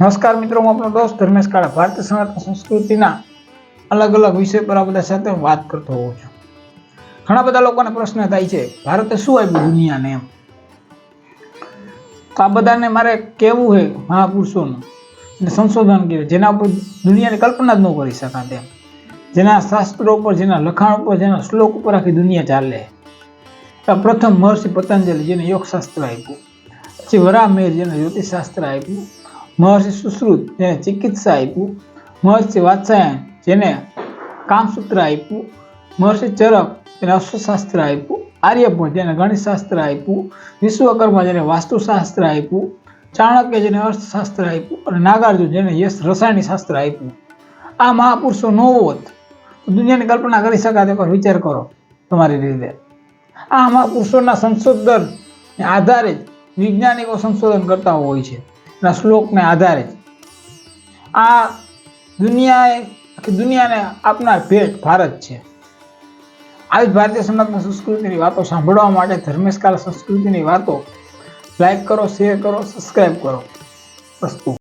નમસ્કાર મિત્રો, હું આપણો દોસ્ત ધર્મેશ કાળા, ભારતીય સનાતન સંસ્કૃતિના અલગ અલગ વિષય પર આ બધા સાથે વાત કરતો હોઉં છું. ઘણા બધા લોકોને પ્રશ્ન થાય છે, ભારતે શું આપ્યું દુનિયાને એમ? તો આ બધાને મારે કહેવું છે મહાપુરુષોનું, અને સંશોધન કર્યું જેના ઉપર દુનિયાની કલ્પના જ ન કરી શકાય તેમ જેના શાસ્ત્રો ઉપર, જેના લખાણ ઉપર, જેના શ્લોક ઉપર આખી દુનિયા ચાલે. પ્રથમ મહર્ષિ પતંજલિ જેને યોગશાસ્ત્ર આપ્યું, પછી વરામેર જેને જ્યોતિષશાસ્ત્ર આપ્યું મહર્ષિ સુશ્રુત જેને ચિકિત્સા આપ્યું. મહર્ષિ વાત્સાયન જેને કામસૂત્ર આપ્યું. મહર્ષિ ચરક જેને અશ્વશાસ્ત્ર આપ્યું. આર્યભટ્ટ જેને ગણિતશાસ્ત્ર આપ્યું. વિશ્વકર્મા જેને વાસ્તુશાસ્ત્ર આપ્યું. ચાણક્ય જેને અર્થશાસ્ત્ર આપ્યું. અને નાગાર્જુન જેને યશ રસાયણ શાસ્ત્ર આપ્યું. આ મહાપુરુષો ન હોત તો દુનિયાની કલ્પના કરી શકાય એકવાર વિચાર કરો તમારી રીતે. આ મહાપુરુષોના સંશોધન આધારે જ વૈજ્ઞાનિકો સંશોધન કરતા હોય છે. એના શ્લોકને આધારે. આ દુનિયાએ આખી દુનિયાને આપનાર ભેટ ભારત છે. આવી ભારતીય સમાજની સંસ્કૃતિની વાતો સાંભળવા માટે ધર્મેશકાલ સંસ્કૃતિની વાતો લાઈક કરો શેર કરો સબસ્ક્રાઈબ કરો. વસ્તુ.